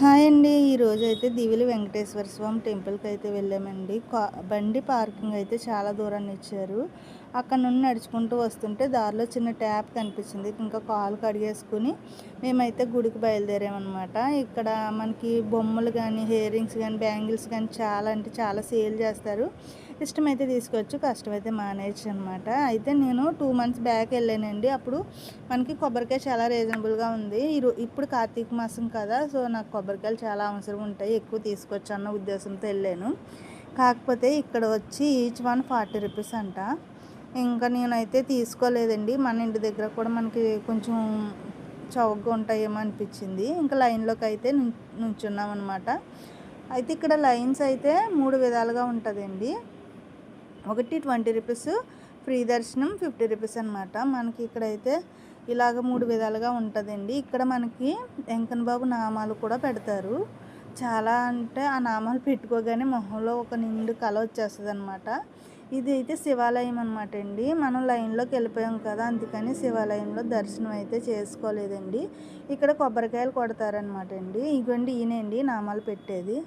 Hi అండి. ఈరోజు అయితే దివిలి వెంకటేశ్వర స్వామి టెంపుల్కి అయితే వెళ్ళామండి. కా- బండి పార్కింగ్ అయితే చాలా దూరాన్ని ఇచ్చారు. అక్కడ నుండి నడుచుకుంటూ వస్తుంటే దారిలో చిన్న ట్యాప్ కనిపించింది ఇంకా కాలు కడిగేసుకుని మేమైతే గుడికి బయలుదేరామన్నమాట. ఇక్కడ మనకి బొమ్మలు కానీ హెయిరింగ్స్ కానీ బ్యాంగిల్స్ కానీ చాలా అంటే చాలా సేల్ చేస్తారు. ఇష్టమైతే తీసుకోవచ్చు కష్టమైతే మానేయచ్చు అనమాట అయితే నేను టూ మంత్స్ బ్యాక్ వెళ్ళానండి. అప్పుడు మనకి కొబ్బరికాయ చాలా రీజనబుల్గా ఉంది. ఇప్పుడు కార్తీక మాసం కదా సో నాకు కొబ్బరికాయలు చాలా అవసరం ఉంటాయి. ఎక్కువ తీసుకోవచ్చు అన్న ఉద్దేశంతో వెళ్ళాను. కాకపోతే ఇక్కడ వచ్చి ఈచ్ వన్ ఫార్టీ రూపీస్ అంట. ఇంకా నేనైతే తీసుకోలేదండి. మన ఇంటి దగ్గర కూడా మనకి కొంచెం చౌకగా ఉంటాయేమో అనిపించింది. ఇంకా లైన్లోకి అయితే నుంచున్నాం అనమాట అయితే ఇక్కడ లైన్స్ అయితే మూడు విధాలుగా ఉంటుందండి. ఒకటి ట్వంటీ రూపీస్ ఫ్రీ దర్శనం ఫిఫ్టీ రూపీస్ అనమాట మనకి ఇక్కడైతే ఇలాగ మూడు విధాలుగా ఉంటుందండి. ఇక్కడ మనకి వెంకన్న బాబు నామాలు కూడా పెడతారు. చాలా అంటే ఆ నామాలు పెట్టుకోగానే మొహంలో ఒక నిండు కళ వచ్చేస్తుంది అనమాట ఇది అయితే శివాలయం అనమాట అండి. మనం లైన్లోకి వెళ్ళిపోయాం కదా అందుకని శివాలయంలో దర్శనం అయితే చేసుకోలేదండి. ఇక్కడ కొబ్బరికాయలు కొడతారనమాట అండి. ఇగోండి ఈయనండి నామాలు పెట్టేది.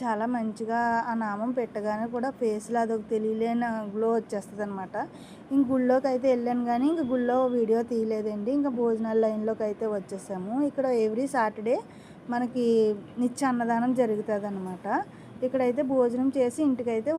చాలా మంచిగా ఆ నామం పెట్టగానే కూడా ఫేస్లో అదొక తెలియలేని గ్లో వచ్చేస్తుంది అనమాట ఇంక గుళ్ళోకి అయితే వెళ్ళాను కానీ ఇంక గుళ్ళో వీడియో తీయలేదండి. ఇంకా భోజనాల లైన్లోకి అయితే వచ్చేసాము. ఇక్కడ ఎవ్రీ సాటర్డే మనకి నిత్య అన్నదానం జరుగుతుంది అనమాట ఇక్కడైతే భోజనం చేసి ఇంటికైతే